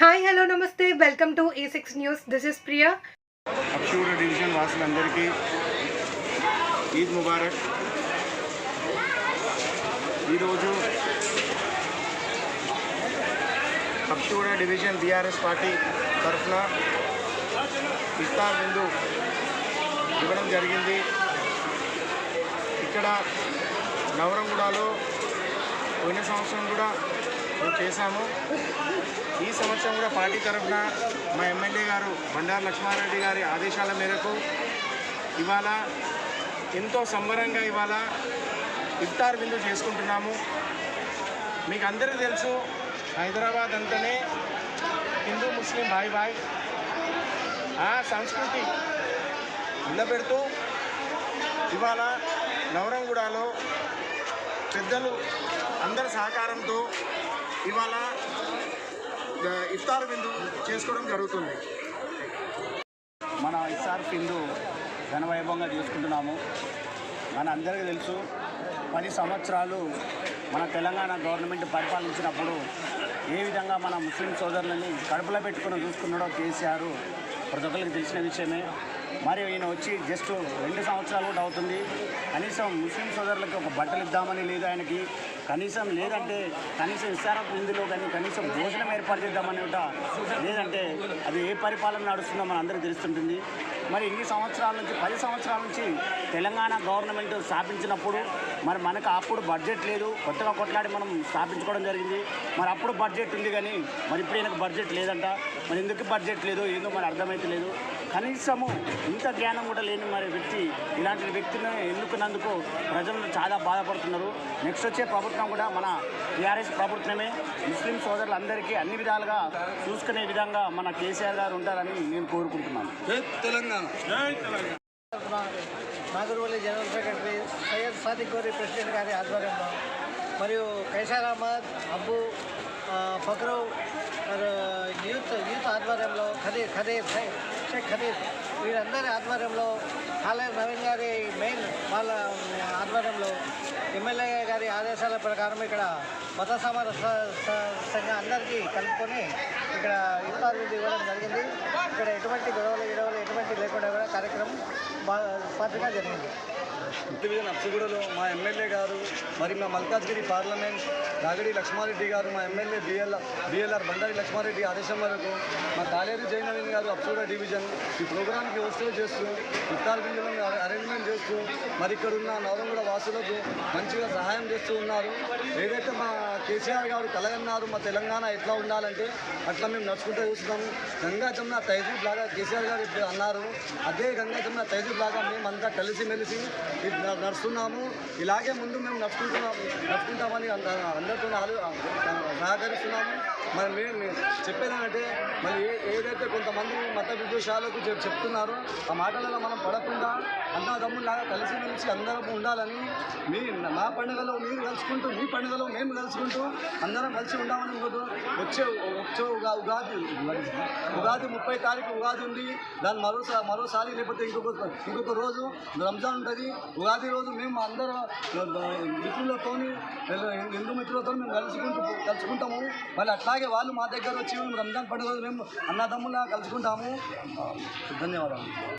Hi hello నమస్తే welcome to A six news this is Priya Akshuda division వాసులందరికీ Eid Mubarak ఈరోజు Akshuda division BRS party తరఫున ఇఫ్తార్ విందు ఇవ్వడం జరిగింది. ఇక్కడ నవరంగూడలో పోయిన సంవత్సరం కూడా మేము చేశాము. ఈ సంవత్సరం కూడా పార్టీ తరఫున మా ఎమ్మెల్యే గారు బండారు లక్ష్మారెడ్డి గారి ఆదేశాల మేరకు ఇవాళ ఎంతో సంబరంగా ఇవాళ ఇఫ్తార్ విందు చేసుకుంటున్నాము. మీకు అందరూ తెలుసు హైదరాబాద్ అంటేనే హిందూ ముస్లిం బాయ్ బాయ్. ఆ సంస్కృతి నిలబెడుతూ ఇవాళ నవరంగూడలో పెద్దలు అందరి సహకారంతో ఇవాళ ఇఫ్తార్ విందు చేసుకోవడం జరుగుతుంది. మన ఇఫ్తార్ విందు ఘనవైభవంగా చేసుకుంటున్నాము. మన అందరికీ తెలుసు పది సంవత్సరాలు మన తెలంగాణ గవర్నమెంట్ పరిపాలించినప్పుడు ఏ విధంగా మన ముస్లిం సోదరులని కడుపులో పెట్టుకుని చూసుకున్నాడో కేసీఆర్ ప్రతి ఒక్కరికి తెలిసిన విషయమే. మరి ఈయన వచ్చి జస్ట్ రెండు సంవత్సరాలు కూడా అవుతుంది. కనీసం ముస్లిం సోదరులకు ఒక బట్టలు ఇద్దామని లేదు ఆయనకి. కనీసం లేదంటే కనీసం ఇస్తారా ఇందులో కానీ కనీసం భోజనం ఏర్పాటు చేద్దామని కూడా లేదంటే అది ఏ పరిపాలన నడుస్తుందో మన అందరికీ తెలుస్తుంటుంది. మరి ఇన్ని సంవత్సరాల నుంచి పది సంవత్సరాల నుంచి తెలంగాణ గవర్నమెంట్ స్థాపించినప్పుడు మరి మనకు అప్పుడు బడ్జెట్ లేదు. కొత్తగా కొట్లాడి మనం స్థాపించుకోవడం జరిగింది. మరి అప్పుడు బడ్జెట్ ఉంది కానీ మరి ఇప్పుడు ఈయనకు బడ్జెట్ లేదంట. మరి ఎందుకు బడ్జెట్ లేదు? ఏందో మరి అర్థమైతలేదు కనీసము ఇంత జ్ఞానం కూడా లేని మరి వ్యక్తి ఇలాంటి వ్యక్తిని ఎన్నుకున్నందుకు ప్రజలు చాలా బాధపడుతున్నారు. నెక్స్ట్ వచ్చే ప్రభుత్వం కూడా మన టీఆర్ఎస్ ప్రభుత్వమే. ముస్లిం సోదరులందరికీ అన్ని విధాలుగా చూసుకునే విధంగా మన కేసీఆర్ గారు ఉంటారని నేను కోరుకుంటున్నాను. Nagarvalli general secretary Syed Sadiq Ghori president గారి ఆధ్వర్యంలో మరియు కైసార్ అహ్మద్ అబ్బు ఫక్రవ్ యూత్ యూత్ ఆధ్వర్యంలో ఖదీర్ ఖదీర్ షేక్ ఖదీర్ వీరందరి ఆధ్వర్యంలో కాలేజ్ నవీన్ గారి మెయిన్ వాళ్ళ ఆధ్వర్యంలో ఎమ్మెల్యే గారి ఆదేశాల ప్రకారం ఇక్కడ మత సమరస సంఘం అందరికీ కలుపుకొని ఇక్కడ విందు ఇవ్వడం జరిగింది. ఇక్కడ ఎటువంటి గొడవలు గిడవలు ఎటువంటి లేకుండా కూడా కార్యక్రమం బాగా జరిగింది. డివిజన్ అప్సిగూడలో మా ఎమ్మెల్యే గారు మరి మా మల్కాజ్గిరి పార్లమెంట్ నాగడి లక్ష్మారెడ్డి గారు మా MLA BLR BLR Bandari Laxma Reddy ఆదేశం మేరకు మా కాలేరు జయనవీన్ గారు అప్సిగూడ డివిజన్ ఈ ప్రోగ్రాంకి హోస్టల్ చేస్తూ ఇఫ్తార్ బిందులను అరేంజ్మెంట్ చేస్తూ మరి ఇక్కడ ఉన్న నవరంగూడ వాసులకు మంచిగా సహాయం చేస్తూ ఉన్నారు. ఏదైతే మా కేసీఆర్ గారు కలగన్నారు మా తెలంగాణ ఎట్లా ఉండాలంటే అట్లా మేము నడుచుకుంటూ చూస్తున్నాము గంగా జమున తహజీబ్ లాగా కేసీఆర్ గారు ఇప్పుడు అన్నారు. అదే గంగా జమున తహజీబ్ లాగా మేమంతా కలిసిమెలిసి నడుస్తున్నాము. ఇలాగే ముందు మేము నడుచుకుంటున్నాము. నడుచుకుంటామని అంద- అందరితో ఆలో సహకరిస్తున్నాము. మరి మేము చెప్పేది మరి ఏ ఏదైతే కొంతమంది మత విద్వేషాలకు చెప్తున్నారో ఆ మాటలలో మనం పడకుండా అన్నదమ్ములాగా కలిసిమెలిసి అందరం ఉండాలని మీ నా పండుగలో మీరు కలుసుకుంటూ మీ పండుగలో మేము కలుసుకుంటూ అందరం కలిసి ఉండామని వచ్చే వచ్చే ఉగాది ఉగాది ముప్పై తారీఖు ఉగాది ఉంది. దాని మరోసారి మరోసారి లేకపోతే ఇంకొక ఇంకొక రోజు రంజాన్ ఉంటుంది. ఉగాది రోజు మేము అందరం మిత్రులతో హిందూ మిత్రులతో మేము కలుసుకుంటూ కలుసుకుంటాము. మళ్ళీ అట్లాగే వాళ్ళు మా దగ్గర వచ్చి మేము రంజాన్ పండుగ మేము అన్నదమ్ములా కలుసుకుంటాము. ధన్యవాదాలు.